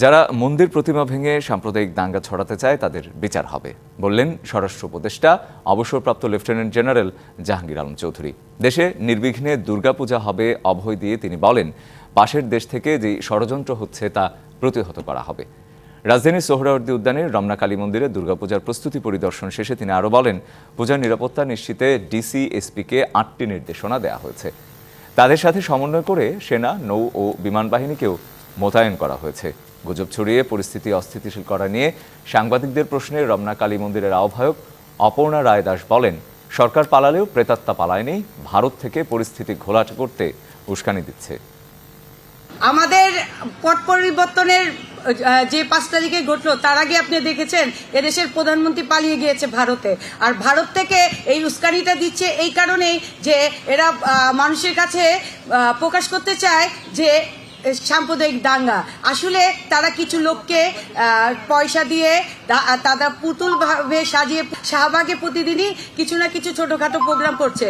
যারা মন্দির প্রতিমা ভেঙে সাম্প্রদায়িক দাঙ্গা ছড়াতে চায়, তাদের বিচার হবে, বললেন স্বরাষ্ট্র উপদেষ্টা, অবসরপ্রাপ্ত লেফটেন্যান্ট জেনারেল জাহাঙ্গীর আলম চৌধুরী। দেশে নির্বিঘ্নে দুর্গাপূজা হবে, অভয় দিয়ে তিনি বলেন, পাশের দেশ থেকে যে ষড়যন্ত্র হচ্ছে, তা প্রতিহত করা হবে। রাজধানীর সোহরাওয়ার্দী উদ্যানের রমনা কালী মন্দিরে দুর্গাপূজার প্রস্তুতি পরিদর্শন শেষে তিনি আরও বলেন, পূজার নিরাপত্তা নিশ্চিতে ডিসি এসপিকে আটটি নির্দেশনা দেওয়া হয়েছে। তাদের সাথে সমন্বয় করে সেনা, নৌ ও বিমান বাহিনীকেও মোতায়েন করা হয়েছে। গুজব ছড়িয়ে পরিস্থিতি অস্থিতিশীল করা নিয়ে সাংবাদিকদের প্রশ্নে রমনা কালী মন্দিরের আহ্বায়ক অপর্ণা রায় দাস বলেন, সরকার পালালেও প্রেতাত্মা পালায়নি, ভারত থেকে পরিস্থিতি ঘোলাটে করতে উস্কানি দিচ্ছে। আমাদের পট পরিবর্তনের, যে পাঁচ তারিখে ঘটলো, তার আগে আপনি দেখেছেন, এদেশের প্রধানমন্ত্রী পালিয়ে গিয়েছে ভারতে। আর ভারত থেকে এই উস্কানিটা দিচ্ছে এই কারণেই যে এরা মানুষের কাছে প্রকাশ করতে চায় যে সাম্প্রদায়িক দাঙ্গা। আসলে তারা কিছু লোককে পয়সা দিয়ে তারা পুতুল ভাবে সাজিয়ে, শাহবাগে প্রতিদিনই কিছু না কিছু ছোটখাটো প্রোগ্রাম করছে।